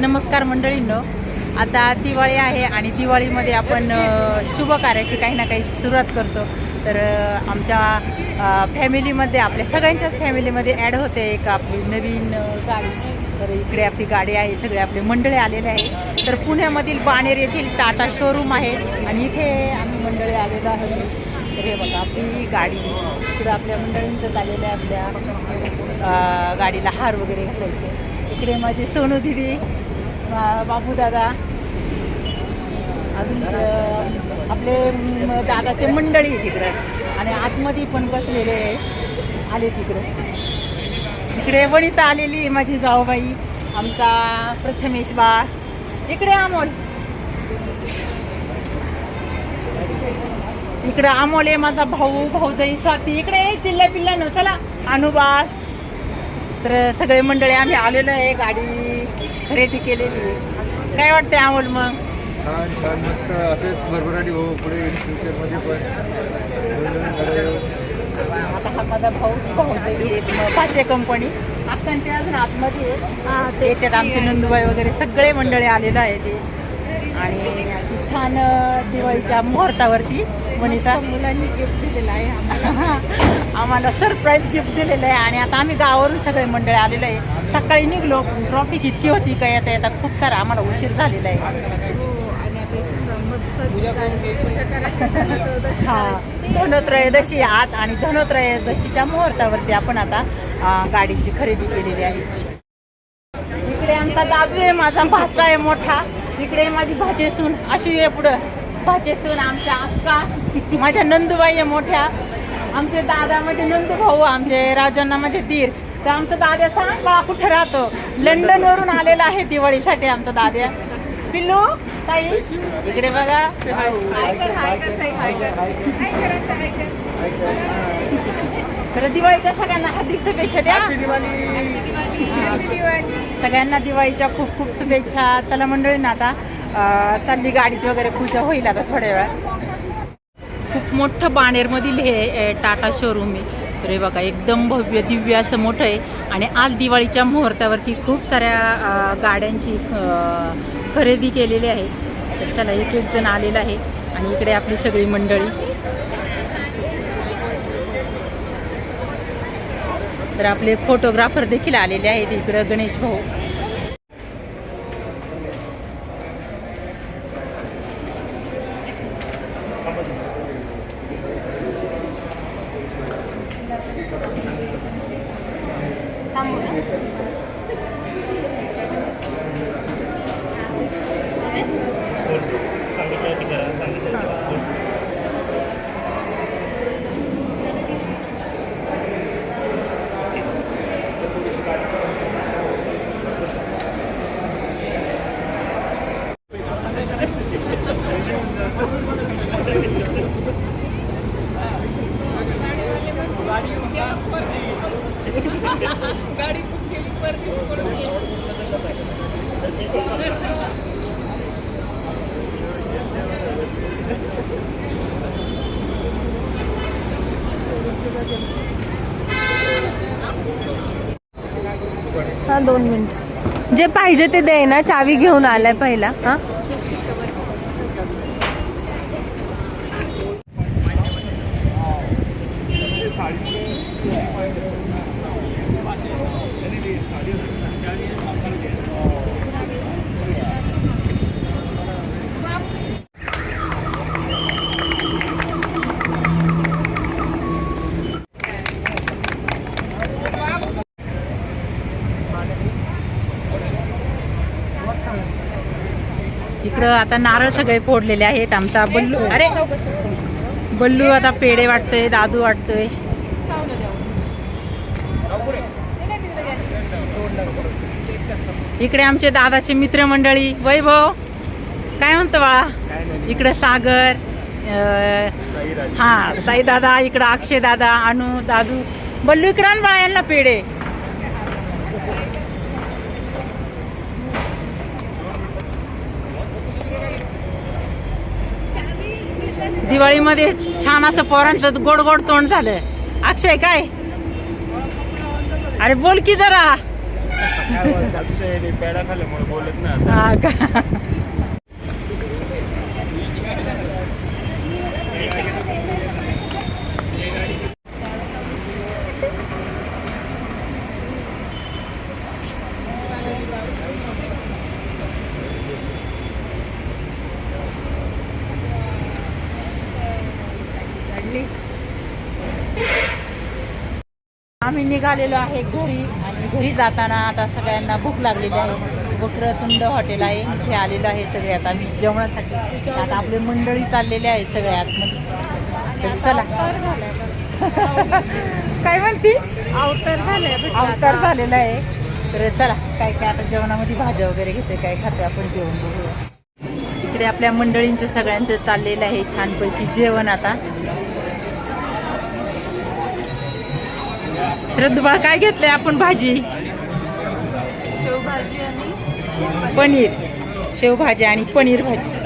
नमस्कार मंडळींनो. आता दिवाळी आहे आणि दिवाळीमध्ये आपण शुभ कार्याची काही ना काही सुरुवात करतो. तर आमच्या फॅमिलीमध्ये आपल्या सगळ्यांच्याच फॅमिलीमध्ये ॲड होते एक आपली नवीन गाडी. तर इकडे आपली गाडी आहे सगळे आपले मंडळी आलेले आहे तर पुण्यामधील बाणेर येथील टाटा शोरूम आहे आणि इथे आम्ही मंडळी आलेलो आहे तर हे बघा आपली गाडी. इकडे आपल्या मंडळींचं आलेलं आहे आपल्या गाडीला हार वगैरे घालायचे. इकडे माझी सोनू दिदी बाबू दादा अजून आपले दादाचे मंडळी तिकडं. आणि आतमध्ये पण बसलेले आले तिकडे. इकडे वनिता आलेली आहे माझी जाऊबाई. आमचा प्रथमेश बाळ. इकडे अमोल. इकडे अमोल आहे माझा भाऊ भाऊजाई साथी. इकडे चिल्ल्या न. चला अनुबाळ तर सगळे मंडळी आम्ही आलेलो आहे गाडी खरेदी केलेली. आहे काय वाटतंय अमोल मग? छान छान मस्त. असेच भरभराटी हो पुढे इन फ्युचरमध्ये पण. आता हा माझा भाऊ भाऊजाई पाचे कंपनी आपण ते अजून आतमध्ये. हा, येतात आमचे नंदुबाई वगैरे सगळे मंडळी आलेलं आहे. ते आणि अशी छान दिवाळीच्या मुहूर्तावरती मनीषा मुलांनी गिफ्ट दिलेलं आहे आम्हाला. आम्हाला सरप्राईज गिफ्ट दिलेलं आहे आणि आता आम्ही गावावरून सगळे मंडळी आलेलो आहे. सकाळी निघलो ट्रॉफिक इतकी होती का येता येता खूप सारा आम्हाला उशीर झालेला आहे. हो, आता. हा धनोत्रयोदशी आज आणि धनोत्रयोदशीच्या मुहूर्तावरती आपण आता गाडीची खरेदी केलेली आहे. इकडे आमचा दादू आहे माझा भाचा आहे मोठा. इकडे माझी भाचेसून अशी आहे पुढं. भाचेसून आमच्या अक्का माझ्या नंदुबाई आहे मोठ्या. आमचे दादा म्हणजे नंदू भाऊ आमचे राजांना माझे दीर तर आमचा दादा सांग बा कुठे राहतो? लंडन वरून आलेला आहे दिवाळीसाठी आमचा दाद्या पिल्लू ताई इकडे बघा. तर दिवाळीच्या सगळ्यांना हार्दिक शुभेच्छा द्या. सगळ्यांना दिवाळीच्या खूप खूप शुभेच्छा. चला मंडळींना आता अं, चालली गाडीची वगैरे पूजा होईल आता थोड्या वेळात. खूप मोठं बाणेरमधील हे टाटा शोरूम आहे. तर हे बघा एकदम भव्य दिव्य असं मोठं आहे. आणि आज दिवाळीच्या मुहूर्तावरती खूप साऱ्या गाड्यांची खरेदी केलेली आहे. तर चला एक एक जण आलेला आहे. आणि इकडे आपली सगळी मंडळी. तर आपले फोटोग्राफर देखील आलेले आहेत इकडं गणेश भाऊ. गाडी हा दोन मिनिट. जे पाहिजे ते दे ना चावी घेऊन आलाय पहिला हा? इकडं आता नारळ सगळे फोडलेले आहेत आमचा बल्लू अरे! बल्लू आता पेढे वाटतोय दादू वाटतोय. इकडे आमचे दादाचे मित्रमंडळी वैभव काय म्हणतो बाळा? इकडे सागर हा साई दादा इकडं अक्षय दादा अनु दादू. बल्लू इकडं बाळा यांना पेढे. दिवाळीमध्ये छान असं पोरांचं गोड गोड तोंड झालं अक्षय काय? अरे बोल की जरा. अक्षय बोलत नाही हा का आम्ही निघालेलो आहे घरी आणि घरी जाताना आता सगळ्यांना भूक लागलेली आहे. वक्रतुंड हॉटेल आहे इथे आलेलो आहे सगळे आता मी जेवणासाठी. आता आपले मंडळी चाललेले आहेत सगळे आतमध्ये. चला. काय म्हणती? अवतर झालंय अवतार झालेला आहे. तर चला काय काय आता जेवणामध्ये भाज्या वगैरे घेते काय खाते आपण जेवण बघूया. इकडे आपल्या मंडळींचं सगळ्यांचं चाललेलं आहे छानपैकी जेवण आता. श्रद्धबाळ काय घेतलंय? आपण भाजी. शेवभाजी आणि पनीर. शेवभाजी आणि पनीर भाजी.